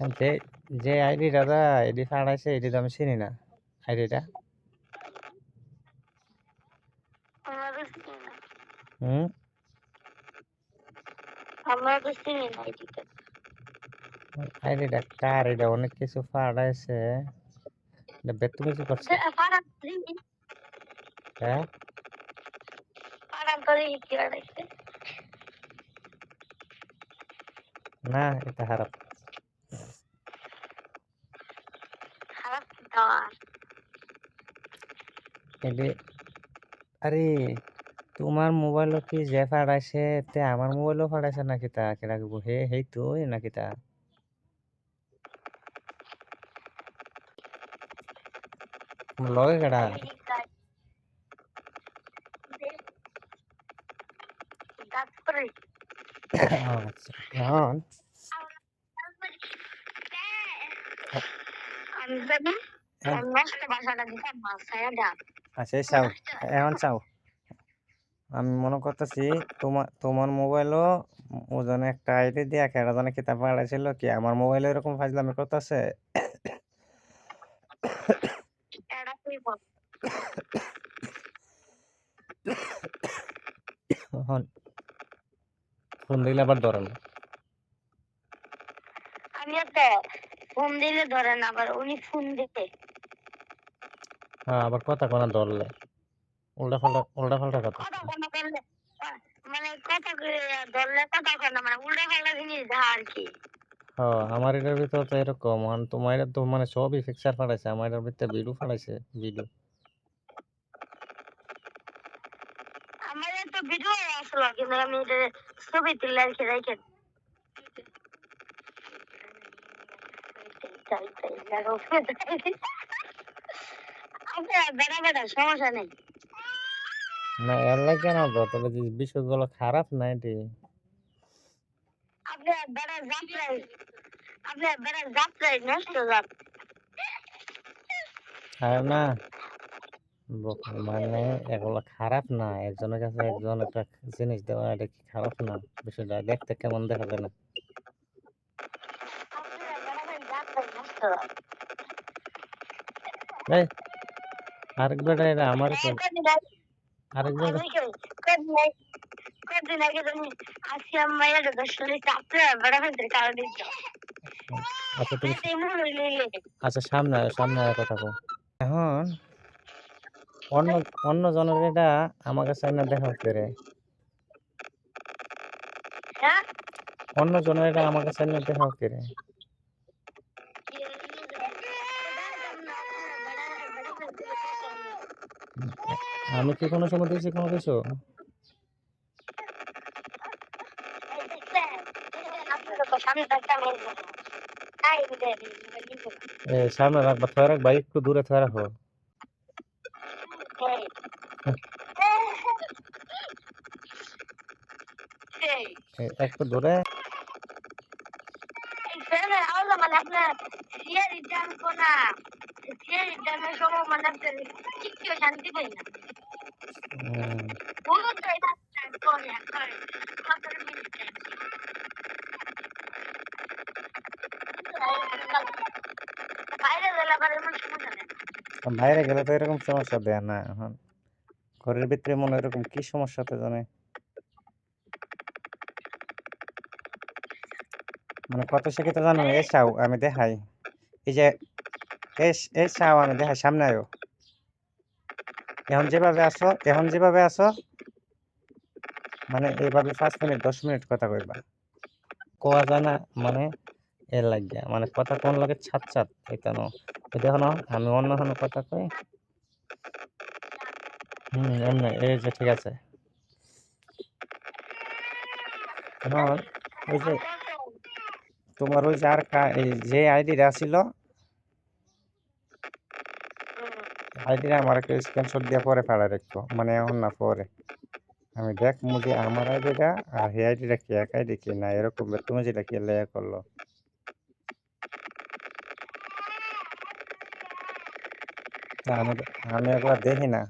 যে যে আইডিটা দা এডি ফাড়াইছে এডি তো আমি চিনি না আইডিটা আমরা তো চিনি না হুম আমরা তো চিনি না এদিকে আইডিটা কার এটা অনেক কিছু ফাড়াইছে এটা বেতুমিজি করছে পাড়ার দিকে হ্যাঁ পাড়ার করে কি বাড়াইছে না এটা খারাপ খারাপ দেওয়ার এডি আরে তোমার মোবাইলও কি যে ফাড়াইছে? তে আমার মোবাইলও ফাড়াইছে নাকি তা? কেডা হে হেই তুই নাকি তা? লগে কেডা? আচ্ছা। আমি হ্যাঁ। নষ্ট আচ্ছা চাও। এখন চাও? আমি মনে করতেছি তোমার তোমার মোবাইলও ওজনে একটা আইডি দিয়ে কেডা জানে কিতাব পাঠাইছিল কি আমার মোবাইলে এরকম ফাজলামি করতেছে? ফোন দিলে আবার ধরে না আমি একটা ফোন দিলে ধরে না আবার উনি ফোন দিতে হ্যাঁ আবার কথা কোনা ধরলে উল্টা পাল্টা উল্টা পাল্টা কথা মানে কথা ধরলে কথা মানে উল্টা পাল্টা জিনিস আর কি হ্যাঁ আমার এটার ভিতর তো এরকম মানে তোমার তো মানে সবই পিকচার পাঠাইছে আমার এটার ভিতরে ভিডিও পাঠাইছে ভিডিও আমার তো ভিডিও আসলো কিন্তু আমি এটা ছবি তুলে আর কি রেখে নেই না এর লাগে না তো তবে যে বিষয়গুলো খারাপ না এটি? আপনার বেড়া যাত্রায় আপনার বেড়া যাত্রায় নষ্ট যাত খারাপ না মানে এগুলো খারাপ না একজনের কাছে একজন একটা জিনিস দেওয়া এটা কি খারাপ না? বিষয়টা দেখতে কেমন দেখা যায় না। এটা আমার কদিন আগে তুমি দর্শনে বেড়া ফেলতে কারণে আচ্ছা তুমি মনে আচ্ছা সামনে সামনে কথা এখন অন্য অন্য জনের এটা আমার কাছে না দেখা হচ্ছে রে হ্যাঁ? অন্য জনের এটা আমার কাছে না দেখা হচ্ছে রে আমি কি কোনো সময় দিয়েছি কোনো কিছু সামনে রাখবা থয়ে রাখবা একটু দূরে থয়ে রাখো একটু দূরে মানে আপনার কোনা সময় মানে শান্তি পাই না বাইরে গেলে তো এরকম সমস্যা দেয় না, এখন ঘরের ভিতরে মনে এরকম কি সমস্যা তো জানে? মানে কত শিক্ষিত জানো? এ চাও আমি দেখাই। এই যে এস- এই চাও আমি দেখাই, সামনে আয়ো। এখন যেভাবে আসো এখন যেভাবে আসো মানে এইভাবে পাঁচ মিনিট, দশ মিনিট কথা কইবা। কোয়া যায় না মানে এর লাগিয়া মানে কথা কোন লাগে ছাত ছাত এটা ন দেখো না, আমি অন্য কোনো কথা কই? হুম এই যে ঠিক আছে। এখন ওই যে, তোমার ওই যে আর কা- এই যে আইডিটা ছিল আইডিটা আমার একটা স্ক্রিনশট দিয়ে পরে ফাড়া রাখতো মানে এখন না, পরে। আমি দেখ মুদি আমার আইডিটা আর এই আইডিটা কি, এক আইডি কি না? এরকম তুমি যেটা কি লেয়া করল? আমি আমি একবার দেখি না।